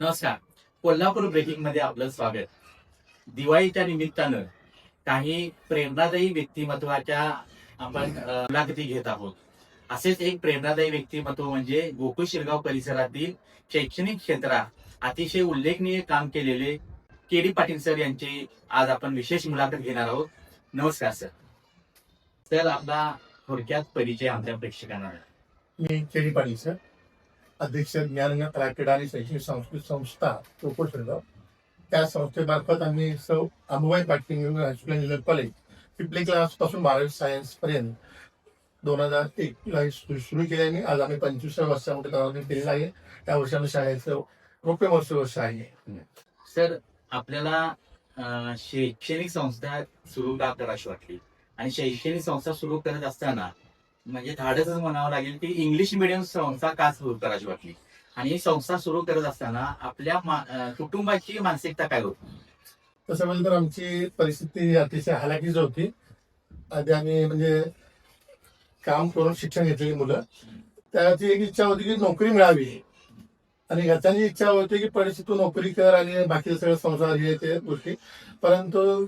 नमस्कार. कोल्हापूर ब्रेकिंगमध्ये आपलं स्वागत. दिवाळीच्या निमित्तानं काही प्रेरणादायी व्यक्तिमत्वाच्या आपण मुलाखती घेत आहोत. असेच एक प्रेरणादायी व्यक्तिमत्व म्हणजे गोकुळ शिरगाव परिसरातील शैक्षणिक क्षेत्रात अतिशय उल्लेखनीय काम केलेले के डी पाटील सर यांची आज आपण विशेष मुलाखत घेणार आहोत. नमस्कार सर. सर आपला थोडक्यात परिचय आमच्या प्रेक्षकांना मी के डी पाटील सर. अध्यक्ष ज्ञान कला आणि शैक्षणिक सांस्कृतिक संस्था कोकण त्या संस्थेमार्फत आम्ही Sau Ambubai Patil high school engineer college Pipli क्लासपासून बारावी सायन्स पर्यंत दोन हजार एक ला सुरू केले आणि आज आम्ही पंचवीसव्या वर्षामध्ये कालावधी केलेला आहे. त्या वर्षानं शाळेचं रौप्य महोत्सव वर्ष आहे. सर आपल्याला शैक्षणिक संस्था सुरू का करावी वाटली? आणि शैक्षणिक संस्था सुरू करत असताना म्हणजे धाडसच म्हणावं लागेल की इंग्लिश मिडियम संस्था का सुरू करायची वाटली? आणि संस्था सुरू करत असताना आपल्या कुटुंबाची मानसिकता काय होती? तसं म्हणजे तर आमची परिस्थिती अतिशय हालाकीच होती. आधी आम्ही म्हणजे काम करून शिक्षण घेतलेली मुलं. त्याची एक इच्छा होती की नोकरी मिळावी. आणि घरच्यांची इच्छा होती की परिस्थिती तू नोकरी कर आणि बाकीचे सगळं संसार हे ते गोष्टी. परंतु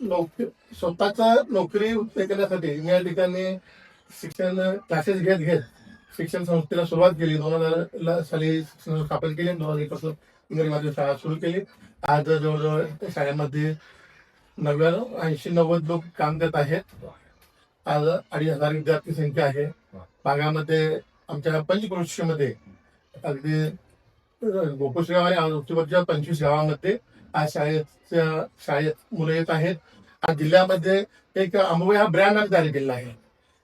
नोकरी स्वतःचा नोकरी हे करण्यासाठी या ठिकाणी शिक्षण क्लासेस घेत घेत. शिक्षण संस्थेला सुरुवात केली. दोन हजार साली शिक्षण स्थापन केली. दोन हजारपासून इंग्रजी शाळा सुरू केली. आज जवळजवळ शाळेमध्ये नव्याण्णव ऐंशी नव्वद लोक काम करत आहेत. आज अडीच हजार विद्यार्थी संख्या आहे. भागामध्ये आमच्या पंचकृषीमध्ये अगदी गोकुळगाव आणि अवतीभोवतीच्या पंचवीस गावामध्ये आज शाळेच्या शाळेत मुलं येत आहेत. आज जिल्ह्यामध्ये एक अंबुबाई हा ब्रँड आम्ही तयार केलेला आहे.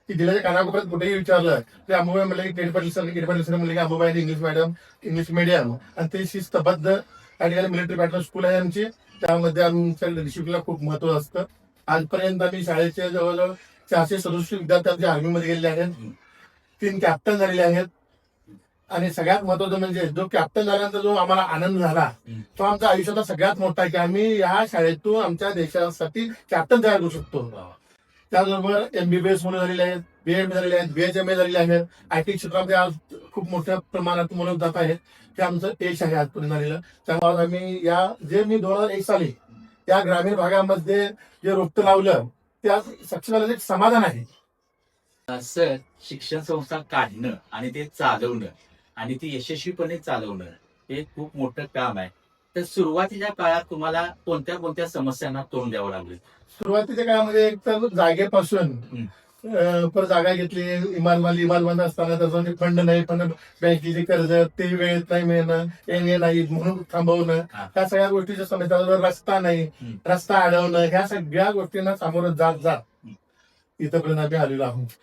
की जिल्ह्याच्या कानाकोपऱ्यात कुठेही विचारलं ते अंबुबाई म्हणलं की K D Patil sir K D Patil sir म्हणले की Ambubai English madam English medium आणि ते शिस्तबद्ध आणि ठिकाणी मिलिटरी पॅटर्न स्कूल आहे आमची. त्यामध्ये आमच्या डिसिप्लिनला खूप महत्त्व असतं. आजपर्यंत आम्ही शाळेचे जवळजवळ चारशे सदुसष्ट विद्यार्थी आमच्या आर्मीमध्ये गेलेले आहेत. तीन कॅप्टन झालेले आहेत. आणि सगळ्यात महत्वाचं म्हणजे जो कॅप्टन झाल्यानंतर जो आम्हाला आनंद झाला तो आमच्या आयुष्याचा सगळ्यात मोठा आहे. की आम्ही या शाळेतून आमच्या देशासाठी कॅप्टन तयार करू शकतो. त्याचबरोबर एमबीबीएस मुलं झालेले आहेत बीएड झालेले आहेत बीएचएमए झालेले आहेत. आय टी क्षेत्रामध्ये आज खूप मोठ्या प्रमाणात मुलं जात आहेत. हे आमचं यश आहे आजपर्यंत झालेलं. त्यामुळे आम्ही या जे मी दोन हजार एक साली या ग्रामीण भागामध्ये जे रोपटं लावलं त्या आज एक समाधान आहे. सर शिक्षण संस्था काढणं आणि ते चालवणं आणि ती यशस्वीपणे चालवणं हे खूप मोठं काम आहे. तर सुरुवातीच्या काळात तुम्हाला कोणत्या कोणत्या समस्यांना तोंड द्यावं लागलं सुरुवातीच्या काळामध्ये एक तर जागेपासून. अं, परत जागा घेतली इमान माली इमान बंद असताना त्याचा फंड नाही पण बँकेचे कर्ज ते वेळेत नाही मिळणं येणे नाही म्हणून थांबवणं हा. ह्या सगळ्या गोष्टीच्या समस्या रस्ता नाही. रस्ता अडवणं ह्या सगळ्या गोष्टींना सामोरं जात जात. इथपर्यंत आम्ही आलेलो आहोत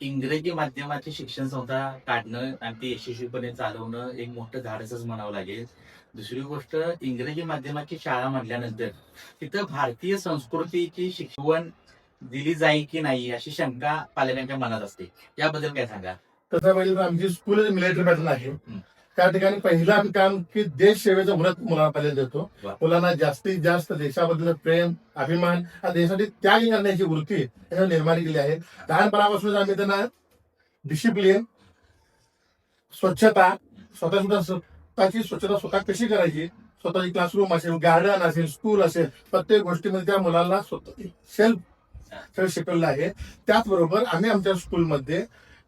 इंग्रजी माध्यमाची शिक्षण संस्था काढणं आणि ते यशस्वीपणे चालवणं एक मोठं धाडसच म्हणावं लागेल दुसरी गोष्ट इंग्रजी माध्यमाची शाळा म्हटल्यानंतर तिथं भारतीय संस्कृतीची शिकवण दिली जाईल की नाही अशी शंका पालकांच्या मनात असते. याबद्दल काय सांगा? तसं पाहिजे तर आमची स्कूल मिलिटरी पॅटर्न आहे. त्या ठिकाणी पहिलं आम्ही काम की देश सेवेचं व्रत मुलांना पहिल्यांदा देतो. मुलांना जास्तीत जास्त देशाबद्दल प्रेम अभिमान आणि देशासाठी त्याग करण्याची वृत्ती त्यांना निर्माण केली आहे. लहानपणापासूनच आम्ही त्यांना डिसिप्लिन स्वच्छता स्वतः सुद्धा स्वतःची स्वच्छता स्वतः कशी करायची? स्वतःची क्लासरूम असेल गार्डन असेल स्कूल असेल प्रत्येक गोष्टीमध्ये त्या मुलांना स्वतः सेल्फ सगळं शिकवलेलं आहे. त्याचबरोबर आम्ही आमच्या स्कूलमध्ये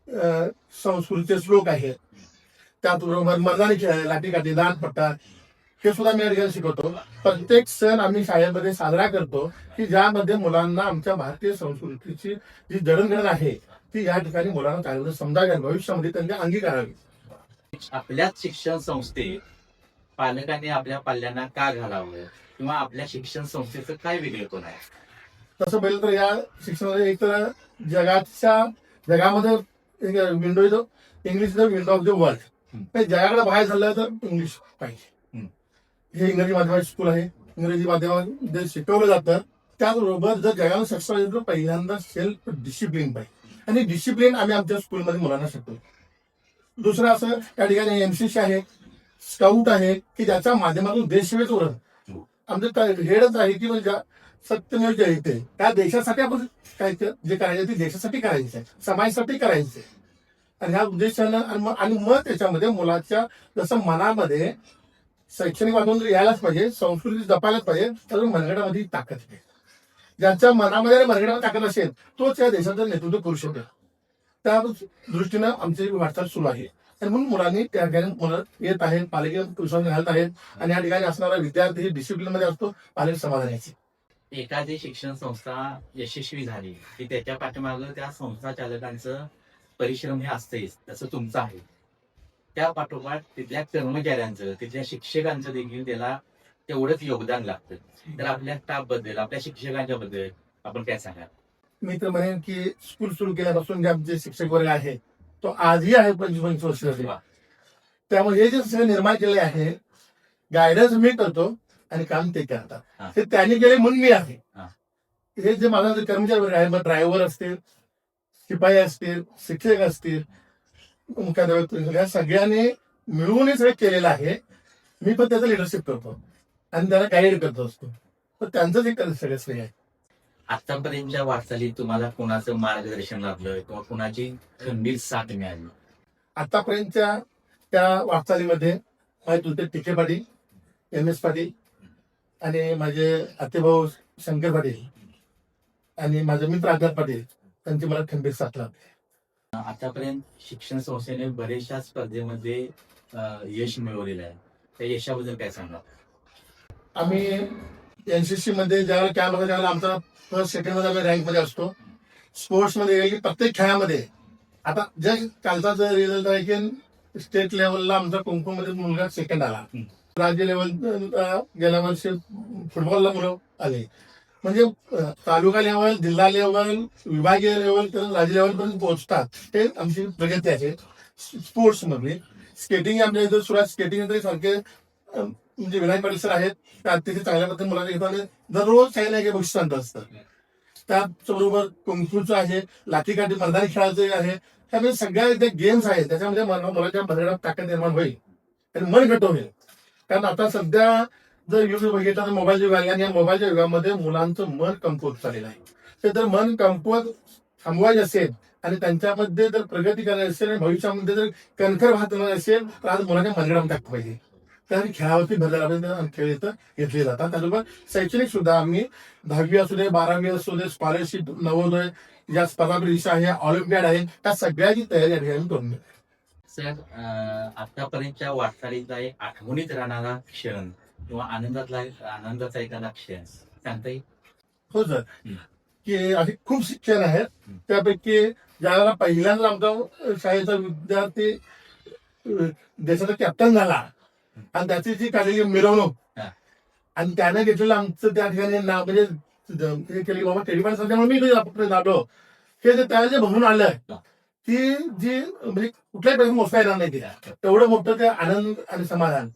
अं, संस्कृतीचे श्लोक आहेत. त्याचबरोबर मर्दानी खेळ लाठीकाठी लाठी दान पट्टा हे सुद्धा मी या शिकवतो. प्रत्येक सण आम्ही शाळेमध्ये साजरा करतो की ज्यामध्ये मुलांना आमच्या भारतीय संस्कृतीची जी जडणघडण आहे ती या ठिकाणी मुलांना चांगलं समजावी भविष्यामध्ये त्यांनी अंगीकारावी. आपल्याच शिक्षण संस्थेत पालकांनी आपल्या पाल्यांना का घालावं? किंवा आपल्या शिक्षण संस्थेचं काय वेगळेपण आहे तसं पाहिलं तर या शिक्षणामध्ये एक तर जगाच्या जगामध्ये window is English the window of the world जगाकडे बाहेर झालं तर इंग्लिश पाहिजे. हे इंग्रजी माध्यमाचे स्कूल आहे. इंग्रजी माध्यमामध्ये शिकवलं जातं. त्याचबरोबर जर जगाला तर पहिल्यांदा सेल्फ डिसिप्लिन पाहिजे. आणि डिसिप्लिन आम्ही आमच्या स्कूलमध्ये मुलांना शिकतो दुसरं असं त्या ठिकाणी एमसीसी आहे स्काउट आहे की ज्याच्या माध्यमातून देशसेवेच उरण आमचं हेडच आहे की म्हणजे सत्यमेव जयते. त्या देशासाठी आपण काय ते- जे करायचं ते देशासाठी करायचं आहे समाजासाठी करायचं. आहे आणि ह्या उद्देशानं आणि मग- आणि मग त्याच्यामध्ये मुलाच्या जसं मनामध्ये शैक्षणिक वातावरण यायलाच पाहिजे संस्कृती जपायलाच पाहिजे तर मनगडामध्ये ताकद आहे. ज्यांच्या मनामध्ये आणि मनगडामध्ये ताकद असेल तोच या देशाचं नेतृत्व करू शकेल. त्या दृष्टीनं आमची वाटचाल सुरू आहे. आणि म्हणून मुलांनी त्या ठिकाणी मुलं येत आहेत पालक विश्वास घालत आहेत आणि या ठिकाणी असणारा विद्यार्थी डिसिप्लिनमध्ये असतो पालक समाधानाची. एखादी शिक्षण संस्था यशस्वी झाली की त्याच्या पाठीमागं त्या संस्था चालकांचं परिश्रम हे असतेच तसं तुमचं आहे. त्या पाठोपाठ तिथल्या कर्मचाऱ्यांचं तिथल्या शिक्षकांचं देखील त्याला तेवढंच योगदान लागतं. तर आपल्या स्टाफबद्दल आपल्या शिक्षकांच्या बद्दल आपण काय सांगाल? मी तर म्हणेन की स्कूल सुरू केल्यापासून जे आमचे शिक्षक वर्ग आहे तो आजही आहे पंचवीस पंचवीस वर्ष झाली. त्यामुळे हे जे सगळं निर्माण केले आहे गायडन्स मी करतो आणि काम ते. करतात हे त्यांनी केले म्हणून मी आहे हा. जे माझा जे कर्मचारी वर्ग आहे मग ड्रायव्हर असतील शिपाई असतील शिक्षक असतील या सगळ्यांनी मिळून हे सगळं केलेलं आहे मी पण त्याचं लिडरशिप करतो आणि त्याला गाईड करतो असतो तर त्यांचं जे सगळं श्रेय आहे आतापर्यंतच्या वाटचालीत तुम्हाला कोणाचं मार्गदर्शन लाभलं किंवा कोणाची खंबीर साथ मिळाली? आतापर्यंतच्या त्या वाटचालीमध्ये माझे तुझे टिके पाटील एम एस पाटील आणि माझे आतेभाऊ शंकर पाटील आणि माझे मित्र आझाद पाटील त्यांची मला खंबीर साथ लाभली आतापर्यंत शिक्षण संस्थेने बरेचशा स्पर्धेमध्ये यश मिळवलेलं आहे. त्या यशाबद्दल काय सांगा आम्ही एनसीसी मध्ये ज्यावेळेला कॅम्प होता आमचा फर्स्ट सेकंडमध्ये रँकमध्ये असतो स्पोर्ट्समध्ये गेले की प्रत्येक खेळामध्ये आता जे कालचा जर रिझल्ट आहे की स्टेट लेवलला आमचा कुंकुममध्ये मुलगा सेकंड आला. राज्य लेवल गेल्या वर्षी फुटबॉलला मुलं आले. म्हणजे तालुका लेवल जिल्हा लेवल विभागीय लेवल तर राज्य लेवल पर्यंत पोहोचतात. ते आमची प्रगती आहे. स्पोर्ट्समध्ये स्केटिंग आमच्या इथं सुरुवात स्केटिंग सारखे म्हणजे विनायक पाटील सर आहेत त्या अतिशय चांगल्या पद्धतीने मुलांना घेतात आणि दररोज काही ना काही बक्षिसांत असतं त्याचबरोबर कुंकूचं आहे लाठीकाठी मर्दानी खेळाचं आहे. त्यामध्ये सगळ्या ज्या गेम्स आहेत त्याच्यामध्ये मुलाच्या भरगडात ताकद निर्माण होईल आणि मन घट होईल. कारण आता सध्या जर युग बघितलं तर मोबाईल युग आहे आणि या मोबाईलच्या युगामध्ये मुलांचं मन कमकुवत झालेलं आहे. ते जर मन कमकुवत थांबवायचे असेल आणि त्यांच्यामध्ये जर प्रगती करायची असेल आणि भविष्यामध्ये जर कणखर वाहत असेल तर आज मुलांच्या मनगडाम टाकलं पाहिजे त्यासाठी खेळावरती भर द्यायला पाहिजे आणि खेळ इथं घेतले जातात त्याचबरोबर शैक्षणिक सुद्धा आम्ही दहावी असू दे बारावी असू दे स्कॉलरशिप नवोदय या स्पर्धा परीक्षा आहे ऑलिम्पियाड आहे त्या सगळ्याची तयारी या ठिकाणी करून घेतो. सर आतापर्यंतच्या वाटचालीचा एक आठवणीत राहणारा क्षण किंवा आनंदातला आनंदाचा एखादा क्षण सांगता येईल हो सर. की असे खूप शिक्षण आहेत. त्यापैकी ज्यावेळेला पहिल्यांदा आमचा शाळेचा विद्यार्थी देशाचा कॅप्टन झाला आणि त्याची जी काढलेली मिरवणूक. आणि त्याने घेतलेलं आमचं त्या ठिकाणी नाव म्हणजे हे केली बाबा टेलिफोन सध्यामुळे मी आपण जातो. हे जे त्याला जे भरून आलं. ती जी म्हणजे कुठल्याही पैसे मोजता येणार नाही ती. तेवढं मोठं ते आनंद आणि समाधान.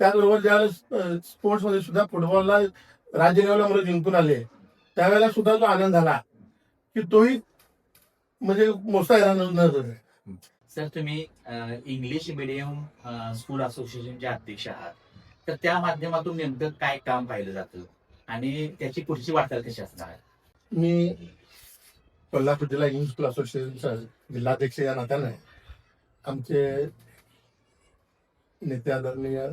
त्याचबरोबर ज्या स्पोर्ट्समध्ये सुद्धा फुटबॉलला राज्य लेवलला मुलं जिंकून आले त्यावेळेला सुद्धा जो आनंद झाला. की तोही म्हणजे मोजता येणार नव्हता सर तुम्ही इंग्लिश मिडियम स्कूल असोसिएशनचे अध्यक्ष आहात. तर त्या माध्यमातून नेमकं काय काम पाहिलं जातं? आणि त्याची पुढची वाटचाल कशी असणार? मी कोल्हापूर जिल्हा इंग्लिश स्कूल असोसिएशनचा जिल्हाध्यक्ष या नात्याने आमचे नेते आदरणीय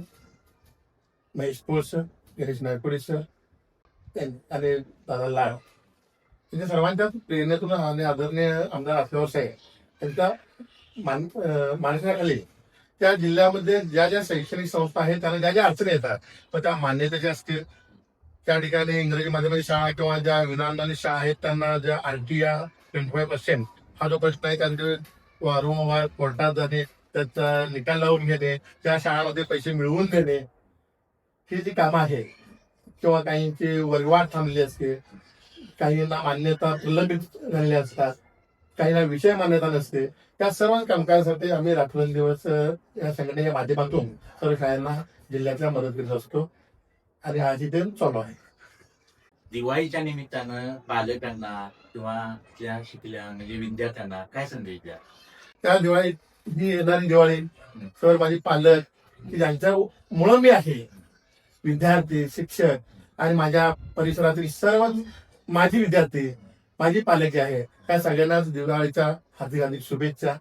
महेश पोळ सर गणेश नायकोडे सर आणि दादा लाड त्यांच्या सर्वांच्या प्रेरणेतून आणि आदरणीय आमदार असल्यावर साहेब त्यांचा मान माणसाखाली त्या जिल्ह्यामध्ये ज्या ज्या शैक्षणिक संस्था आहेत त्यांना ज्या ज्या अडचणी येतात मग त्या मान्यतेच्या असतील. त्या ठिकाणी इंग्रजी माध्यमाची शाळा किंवा ज्या विनाअनुदानित शाळा आहेत त्यांना ज्या R T R twenty five percent हा जो प्रश्न आहे त्यांचे वारंवार कोर्टात जाणे त्याचा निकाल लावून घेणे त्या शाळांमध्ये पैसे मिळवून देणे ही जी कामं आहे किंवा काहींची वर्गवाढ थांबली असते काहींना मान्यता प्रलंबित झालेल्या असतात काहींना विषय मान्यता नसते. त्या सर्व कामकाजासाठी आम्ही रात्रंदिवस अं, या संघटनेच्या माध्यमातून सर्व शाळांना जिल्ह्यातल्या मदत करीत असतो. आणि आज इथे चालू आहे. दिवाळीच्या निमित्तानं पालकांना किंवा त्या शिकल्या म्हणजे विद्यार्थ्यांना काय संदेश द्या? त्या दिवाळी ही येणारी दिवाळी सर माझी पालक की ज्यांच्या मुळे मी आहे. विद्यार्थी शिक्षक आणि माझ्या परिसरातील सर्व माझी विद्यार्थी माझी पालक जे आहे. त्या सगळ्यांनाच दिवाळीच्या हार्दिक हार्दिक शुभेच्छा.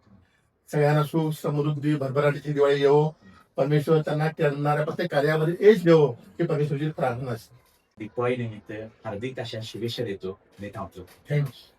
सगळ्यांना सुख समृद्धी भरभराटीची दिवाळी येवो. परमेश्वर त्यांना करणाऱ्या प्रत्येक कार्यामध्ये यश देवो ही परमेश्वरची प्रार्थना असते. दिवाळी निमित्त हार्दिक अशा शुभेच्छा देतो. थांबतो. थँक्यू